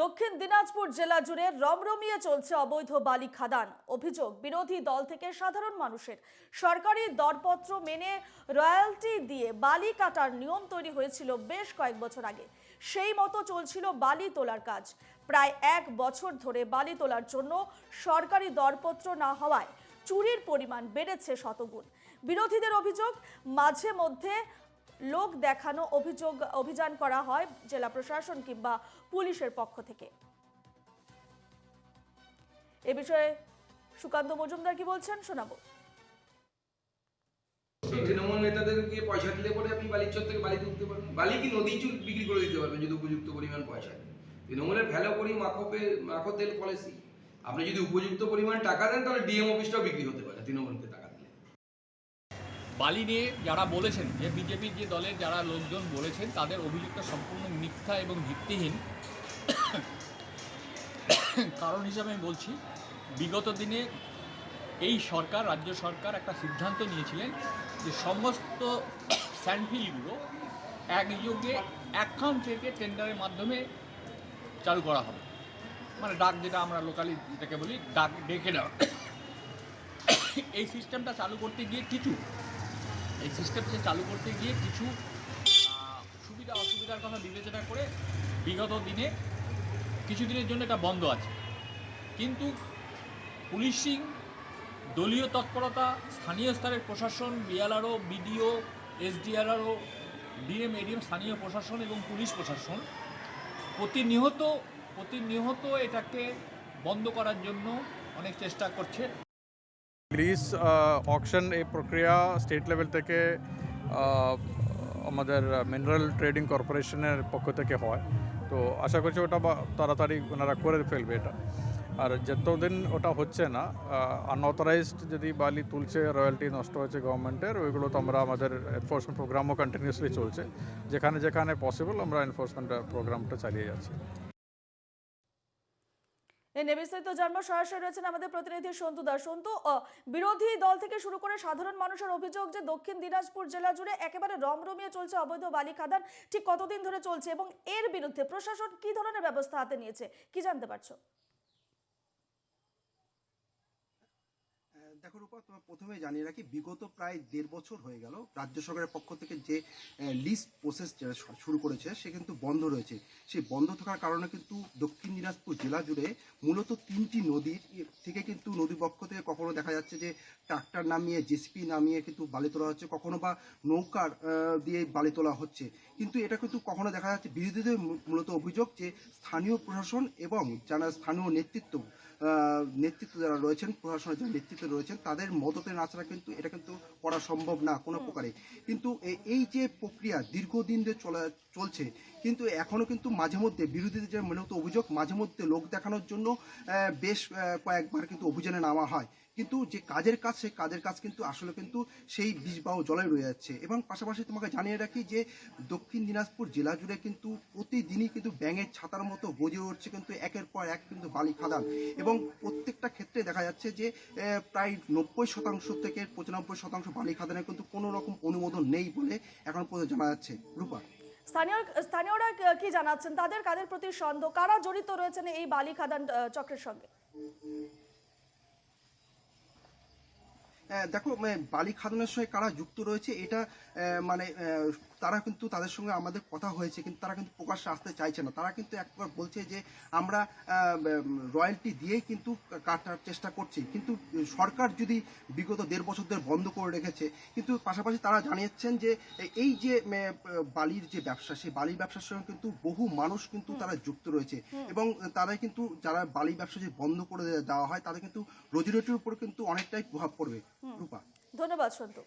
দক্ষিণ দিনাজপুর জেলা জুড়ে রমরমিয়ে চলছে অবৈধ বালি খাদান। অভিযোগ, বিরোধী দল থেকে সাধারণ মানুষের। সরকারি দরপত্র মেনে রয়্যালটি দিয়ে বালি কাটার নিয়ম তৈরি হয়েছিল বেশ কয়েক বছর আগে। সেই মতো চলছিল বালি তোলার কাজ। প্রায় এক বছর ধরে বালি তোলার জন্য সরকারি দরপত্র না হওয়ায় চুরির পরিমাণ বেড়েছে শতগুণ। বিরোধীদের অভিযোগ, মাঝে মধ্যে লোক দেখানো অভিযোগ, অভিযান করা হয় জেলা প্রশাসন কিংবা পুলিশের পক্ষ থেকে। এ বিষয়ে সুকান্ত মজুমদার কি বলছেন শোনাবো। তৃণমূল নেতাদেরকে পয়সা দিলে পরে আপনি বালিচর থেকে বালি তুলতে পারবেন? বালি কি নদী চুল বিক্রি করে দিতে পারবেন যদি উপযুক্ত পরিমাণ পয়সা? তৃণমূলের ভ্যালো করি মাখপে মাখো তেল পলিসি আপনি যদি উপযুক্ত পরিমাণ টাকা দেন, তাহলে ডিএম অফিসটাও বিক্রি হতে পারে তৃণমূলকে বালি নিয়ে যারা বলেছেন, যে বিজেপির যে দলের যারা লোকজন বলেছেন, তাদের অভিযোগটা সম্পূর্ণ মিথ্যা এবং ভিত্তিহীন। কারণ হিসাবে আমি বলছি, বিগত দিনে এই সরকার, রাজ্য সরকার একটা সিদ্ধান্ত নিয়েছিলেন যে সমস্ত স্যান্ডফিলগুলো একযোগে অ্যাকাউন্ট থেকে টেন্ডারের মাধ্যমে চালু করা হবে। মানে ডাক যেটা আমরা লোকালি যেটাকে বলি, ডাক ডেকে দেওয়া এই সিস্টেমটা চালু করতে গিয়ে কিছু এই সিস্টেমকে চালু করতে গিয়ে কিছু সুবিধা অসুবিধার কথা বিবেচনা করে বিগত দিনে কিছু দিনের জন্য এটা বন্ধ আছে। কিন্তু পুলিশিং, দলীয় তৎপরতা, স্থানীয় স্তরের প্রশাসন BLRO BDO SDRRO DM ADM স্থানীয় প্রশাসন এবং পুলিশ প্রশাসন প্রতিনিহত প্রতিনিহত এটাকে বন্ধ করার জন্য অনেক চেষ্টা করছে। গ্রিস অকশন এই প্রক্রিয়া স্টেট লেভেল থেকে আমাদের মিনারেল ট্রেডিং কর্পোরেশনের পক্ষ থেকে হয়। তো আশা করছি ওটা তাড়াতাড়ি ওনারা করে ফেলবে এটা। আর যতদিন ওটা হচ্ছে না আনঅথরাইজড যদি বালি তুলছে রয়্যালটি নষ্ট হয়েছে গভর্নমেন্টের ওইগুলো তো আমরা আমাদের এনফোর্সমেন্ট প্রোগ্রামও কন্টিনিউসলি চলছে। যেখানে যেখানে পসিবল আমরা এনফোর্সমেন্ট প্রোগ্রামটা চালিয়ে যাচ্ছি। বিস্তারিত জন্ম সরাসরি রয়েছেন আমাদের প্রতিনিধি সন্তু দাস। সন্তু বিরোধী দল থেকে শুরু করে সাধারণ মানুষের অভিযোগ যে দক্ষিণ দিনাজপুর জেলা জুড়ে একেবারে রমরমিয়ে চলছে অবৈধ বালি খাদান, ঠিক কতদিন ধরে চলছে এবং এর বিরুদ্ধে প্রশাসন কি ধরনের ব্যবস্থা হাতে নিয়েছে? কি জানতে পারছ? দেখো রূপা, তোমার প্রথমে জানিয়ে রাখি, বিগত প্রায় দেড় বছর হয়ে গেল রাজ্য সরকারের পক্ষ থেকে যে লিস্ট প্রসেস শুরু করেছে, সে কিন্তু বন্ধ রয়েছে। সেই বন্ধ থাকার কারণে কিন্তু দক্ষিণ দিনাজপুর জেলা জুড়ে মূলত তিনটি নদীর থেকে কিন্তু নদী পক্ষ থেকে কখনো দেখা যাচ্ছে যে, ট্রাক্টর নামিয়ে, জেসিপি নামিয়ে কিন্তু বালি তোলা হচ্ছে, কখনো বা নৌকার দিয়ে বালি তোলা হচ্ছে। কিন্তু এটা কিন্তু কখনো দেখা যাচ্ছে, বিরোধীদের মূলত অভিযোগ যে, স্থানীয় প্রশাসন এবং যারা স্থানীয় নেতৃত্ব নেতৃত্ব যারা রয়েছেন, প্রশাসনের যারা নেতৃত্ব রয়েছেন তাদের মদতে না ছাড়া কিন্তু এটা কিন্তু করা সম্ভব না কোনো প্রকারে। কিন্তু এই যে প্রক্রিয়া দীর্ঘদিন ধরে চলা চলছে কিন্তু এখনও কিন্তু মাঝে মধ্যে বিরোধীদের যে মূলত অভিযোগ মাঝে মধ্যে লোক দেখানোর জন্য আহ, বেশ কয়েকবার কিন্তু অভিযানে নামা হয়। কিন্তু যে কাজের কাজ, সেই কাজের কাজ কিন্তু আসলে কিন্তু সেই বিষবাহ জলে রয়ে যাচ্ছে। এবং পাশাপাশি তোমাকে জানিয়ে রাখি যে দক্ষিণ দিনাজপুর জেলা জুড়ে কিন্তু প্রতিদিনই কিন্তু ব্যাঙের ছাতার মতো গজে উঠছে কিন্তু একের পর এক কিন্তু বালি খাদান। এবং প্রত্যেকটা ক্ষেত্রে দেখা যাচ্ছে যে প্রায় নব্বই শতাংশ থেকে পঁচানব্বই শতাংশ বালি খাদানের কিন্তু কোনো রকম অনুমোদন নেই বলে এখন পর্যন্ত জানা যাচ্ছে। রূপা। স্থানীয়, স্থানীয়রা কি জানাচ্ছেন? তাদের কাদের প্রতি সন্দেহ? কারা জড়িত রয়েছেন এই বালি খাদান চক্রের সঙ্গে? দেখো বালি খাদনের সঙ্গে কারা যুক্ত রয়েছে এটা মানে তারা কিন্তু তাদের সঙ্গে আমাদের কথা হয়েছে কিন্তু তারা কিন্তু প্রকাশ্যে আসতে চাইছে না। তারা কিন্তু একবার বলছে যে আমরা রয়্যালটি দিয়েই কিন্তু কাটার চেষ্টা করছি। কিন্তু সরকার যদি বিগত দেড় বছর ধরে বন্ধ করে রেখেছে কিন্তু পাশাপাশি তারা জানিয়েছেন যে এই যে বালির যে ব্যবসা সেই বালির ব্যবসার সঙ্গে কিন্তু বহু মানুষ কিন্তু তারা যুক্ত রয়েছে এবং তারা কিন্তু যারা বালি ব্যবসা যদি বন্ধ করে দেওয়া হয় তাদের কিন্তু রোজি রুটির উপর কিন্তু অনেকটাই প্রভাব পড়বে। ধন্যবাদ সন্তু।